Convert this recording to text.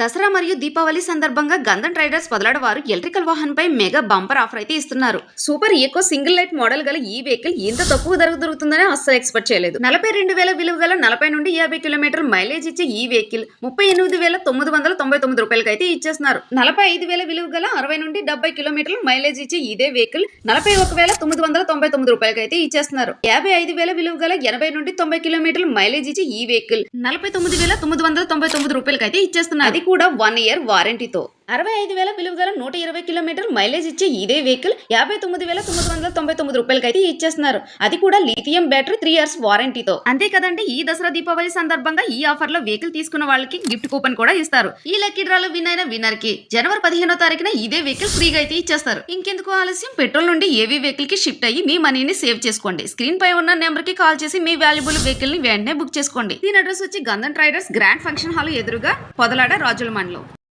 దసరా మరియు దీపావళి సందర్భంగా గంధం ట్రైడర్స్ వదలడ వారు ఎలక్ట్రికల్ వాహనంపై మెగా బంపర్ ఆఫర్ అయితే ఇస్తున్నారు. Super eco single light model గల ఈ వెహికల్ ఇంత తక్కువ ధరకు దొరుకుతుందని అస్సలు ఎక్స్పెక్ట్ చేయలేదు. నలభై రెండు వేల విలువ గల నలభై నుండి యాభై కిలోమీటర్ మైలేజ్ ఇచ్చే ఈ వెహికల్ ముప్పై ఎనిమిది వేల తొమ్మిది వందల తొంభై తొమ్మిది రూపాయలకి అయితే ఇచ్చేస్తున్నారు. నలభై ఐదు వేల విలువ గల అరవై నుండి డెబ్బై కిలోమీటర్ల మైలేజ్ ఇచ్చే ఇదే వెహికల్ నలభై ఒక వేల తొమ్మిది వందల తొంభై తొమ్మిది రూపాయలకి అయితే ఇచ్చేస్తున్నారు. యాభై ఐదు వేల విలువ గల ఎనభై నుండి తొంభై కిలోమీటర్ల మైలేజ్ ఇచ్చే ఈ వెహికల్ నలభై తొమ్మిది వేల తొమ్మిది వందల తొంభై తొమ్మిది రూపాయలకి అయితే ఇచ్చేస్తున్నారు. కూడా వన్ ఇయర్ వారంటీతో. అరవై ఐదు వేల విలువ గల నూట ఇరవై కిలోమీటర్ మైలేజ్ ఇచ్చే ఇదే వెహికల్ యాభై తొమ్మిది వేల తొమ్మిది వందల తొంభై తొమ్మిది రూపాయలకి అయితే ఇచ్చేస్తున్నారు. అది కూడా లిథియం బ్యాటరీ త్రీ ఇయర్స్ వారంటీతో అంతే కదండి ఈ దసరా దీపావళి సందర్భంగా ఈ ఆఫర్లో వెహికల్ తీసుకున్న వాళ్ళకి గిఫ్ట్ కూపన్ కూడా ఇస్తారు. ఈ లక్కీ డ్రాలో విన్ అయిన విన్నర్కి జనవరి పదిహేనో తారీఖున ఇదే వెహికల్ ఫ్రీగా అయితే ఇచ్చేస్తారు. ఇంకెందుకు ఆలస్యం? పెట్రోల్ నుండి ఏవీ వెహికల్కి షిఫ్ట్ అయ్యి మీ మనీని సేవ్ చేసుకోండి. స్క్రీన్ పై ఉన్న నెంబర్కి కాల్ చేసి మీ వాల్యుబుల్ వెహికల్ని వెంటనే బుక్ చేసుకోండి. దీని అడ్రస్ వచ్చి Gandhan traders grand function hall ఎదురుగా పొదలాడ రాజుల మండలం.